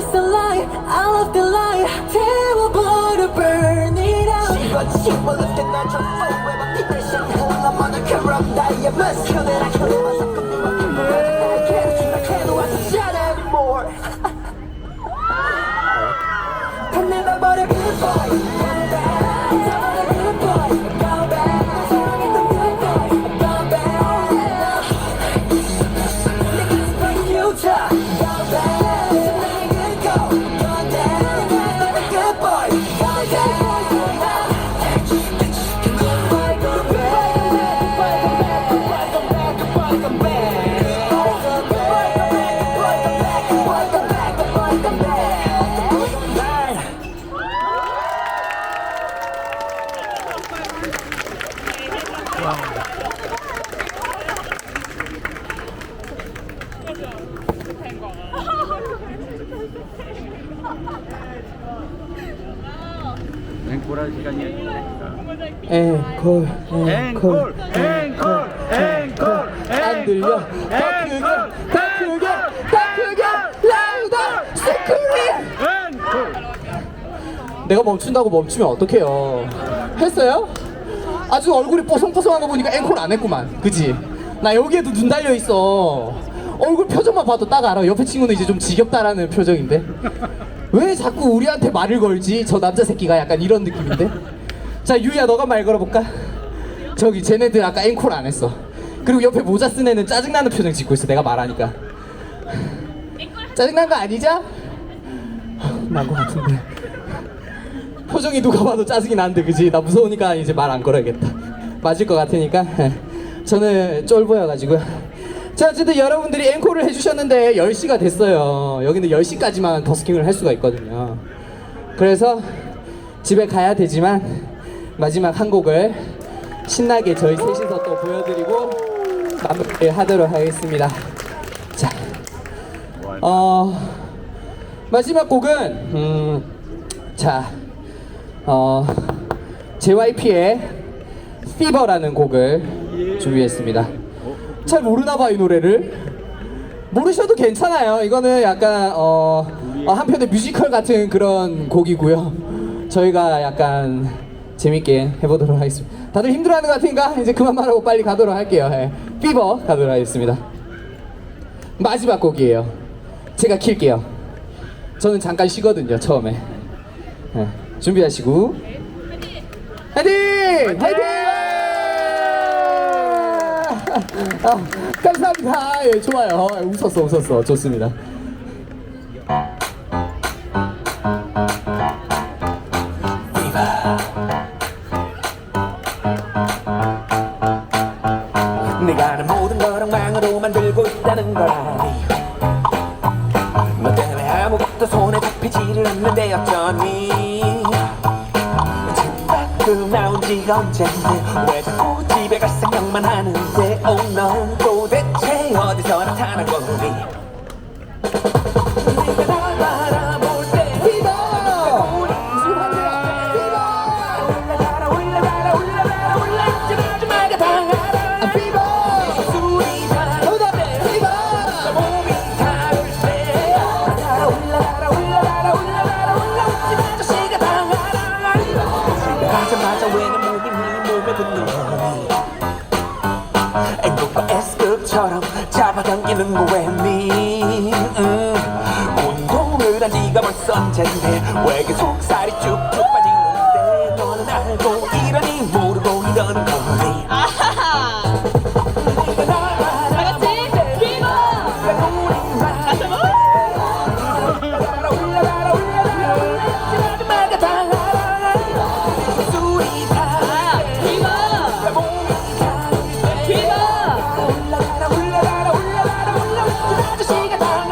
is the light, I love the light 태워버려 burn it out 씹어 씹어 나좀 forever 피대신 흘러머는 그런 나의 마스크 내가 겨 앵콜 앵콜, 앵콜, 앵콜, 안 들려 더 크게 더 크게 라우더 스크린 앵콜. 내가 멈춘다고 멈추면 어떡해요 했어요? 아주 얼굴이 뽀송뽀송한 거 보니까 앵콜 안 했구만 그지? 나 여기에도 눈 달려 있어 얼굴 표정만 봐도 딱 알아 옆에 친구는 이제 좀 지겹다라는 표정인데 왜 자꾸 우리한테 말을 걸지? 저 남자 새끼가 약간 이런 느낌인데 자 유야 너가 말 걸어볼까? 저기 쟤네들 아까 앵콜 안 했어 그리고 옆에 모자 쓴 애는 짜증나는 표정 짓고 있어 내가 말하니까 짜증난 거 아니죠? 난거 같은데 표정이 누가 봐도 짜증이 나는데 그지? 나 무서우니까 이제 말 안 걸어야겠다. 맞을 것 같으니까. 예. 저는 쫄보여가지고요. 자 어쨌든 여러분들이 앵콜을 해주셨는데 10시가 됐어요. 여기는 10시까지만 버스킹을 할 수가 있거든요. 그래서 집에 가야 되지만 마지막 한 곡을 신나게 저희 셋이서 또 보여드리고 마무리하도록 하겠습니다. 자 어, 마지막 곡은 음, 자 어, JYP의 Fever라는 곡을 준비했습니다. 잘 모르나 봐 이 노래를. 모르셔도 괜찮아요. 이거는 약간 어, 어, 한편의 뮤지컬 같은 그런 곡이고요. 저희가 약간 재밌게 해보도록 하겠습니다. 다들 힘들어하는 것 같으니까 이제 그만 말하고 빨리 가도록 할게요. 예. Fever 가도록 하겠습니다. 마지막 곡이에요. 제가 킬게요. 저는 잠깐 쉬거든요 처음에. 예. 준비하시고 화이팅! 화이팅! 아, 감사합니다. 예, 좋아요. 웃었어, 웃었어. 좋습니다. 내가 하는 모든 걸 엉망으로 만들고 있다는 걸 아니 너 때문에 아무것도 손에 잡히지를 않는데 어쩌니 나온 지가 언젠데 왜 자꾸 집에 갈 생각만 하는데 oh, 넌 도대체 어디서 나타난 거니 네가 날 바라볼 때 비버! 올라가라 올라가라 올라가라 올라가지 마가 당하라 비버! 술이 다 정답! 비버! 몸이 타올 때 올라가라 올라가라 올라가라 올라가라 올라오지 마자 잡아당기는 거왜니 음, 운동을 한 지가 벌써 언젠데 왜 계속 살이 쭉쭉 마